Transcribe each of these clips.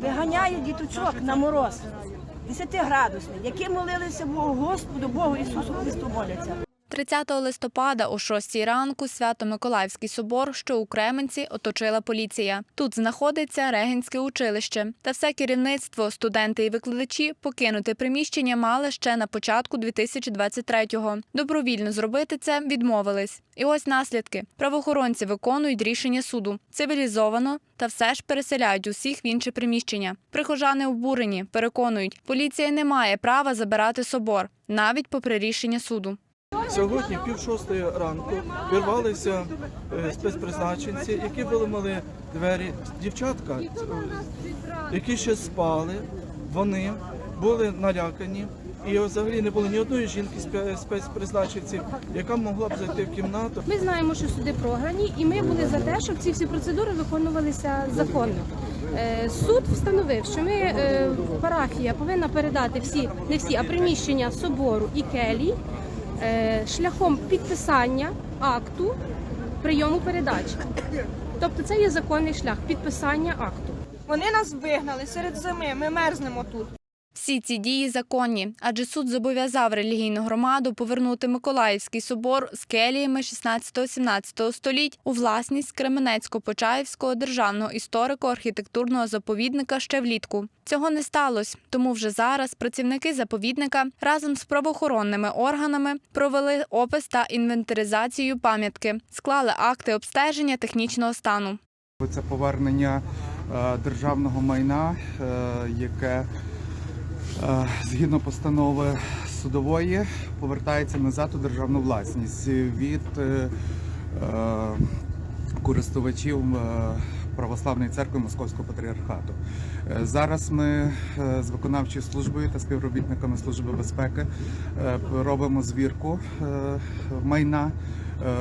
виганяють діточок на мороз 10-градусний, які молилися Богу, Господу, Богу Ісусу Христу моляться. 30 листопада о 6 ранку Свято-Миколаївський собор, що у Кременці, оточила поліція. Тут знаходиться Регенське училище. Та все керівництво, студенти і викладачі покинути приміщення мали ще на початку 2023-го. Добровільно зробити це відмовились. І ось наслідки. Правоохоронці виконують рішення суду. Цивілізовано та все ж переселяють усіх в інше приміщення. Прихожани обурені, переконують, поліція не має права забирати собор, навіть попри рішення суду. Сьогодні, пів шостої ранку, вірвалися е, спецпризначенці, які виламали двері. Дівчатка, е, які ще спали, вони були налякані. І взагалі не було ні одної жінки спе- спецпризначенців, яка могла б зайти в кімнату. Ми знаємо, що суди програні, і ми були за те, щоб ці всі процедури виконувалися законно. Е, Суд встановив, що ми парафія повинна передати всі, не всі, а приміщення собору і келій шляхом підписання акту прийому передачі. Тобто це є законний шлях підписання акту. Вони нас вигнали серед зими. Ми мерзнемо тут. Всі ці дії законні, адже суд зобов'язав релігійну громаду повернути Миколаївський собор з келіями 16-17 століть у власність Кременецько-Почаївського державного історико-архітектурного заповідника ще влітку. Цього не сталося, тому вже зараз працівники заповідника разом з правоохоронними органами провели опис та інвентаризацію пам'ятки, склали акти обстеження технічного стану. Це повернення е, державного майна, е, яке згідно постанови судової повертається назад у державну власність від е, е, користувачів е, Православної церкви Московського патріархату. Е, Зараз ми е, з виконавчою службою та співробітниками Служби безпеки е, робимо звірку е, майна е,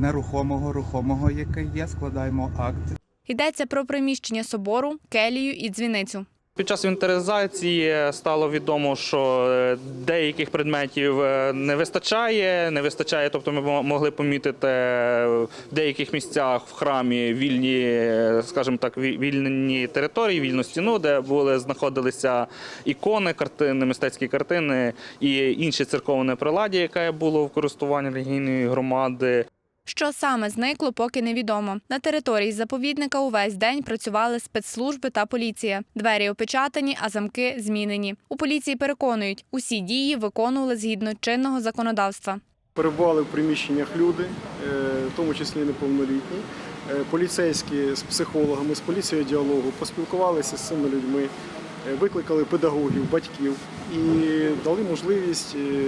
нерухомого, рухомого, яке є, складаємо акт Йдеться про приміщення собору, келію і дзвіницю. Під час інвентаризації стало відомо, що е, деяких предметів е, не вистачає. Не вистачає, тобто ми могли помітити е, в деяких місцях в храмі вільні, скажімо так, вільні території, вільну стіну, де були знаходилися ікони, картини, мистецькі картини і інше церковне приладдя, яке було в користуванні релігійної громади. Що саме зникло, поки невідомо. На території заповідника увесь день працювали спецслужби та поліція. Двері опечатані, а замки змінені. У поліції переконують, усі дії виконували згідно чинного законодавства. Перебували в приміщеннях люди, е, в тому числі неповнолітні. Е, Поліцейські з психологами, з поліцією діалогу поспілкувалися з цими людьми, викликали педагогів, батьків і дали можливість е,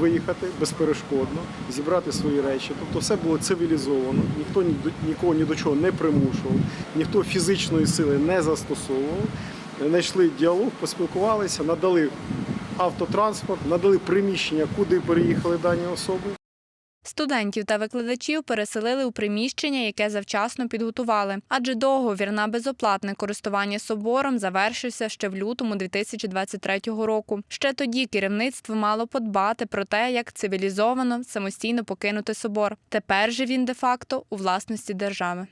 виїхати безперешкодно, зібрати свої речі. Тобто все було цивілізовано, ніхто нікого ні до чого не примушував, ніхто фізичної сили не застосовував. Знайшли діалог, поспілкувалися, надали автотранспорт, надали приміщення, куди переїхали дані особи. Студентів та викладачів переселили у приміщення, яке завчасно підготували, адже договір на безоплатне користування собором завершився ще в лютому 2023 року. Ще тоді керівництво мало подбати про те, як цивілізовано самостійно покинути собор. Тепер же він де-факто у власності держави.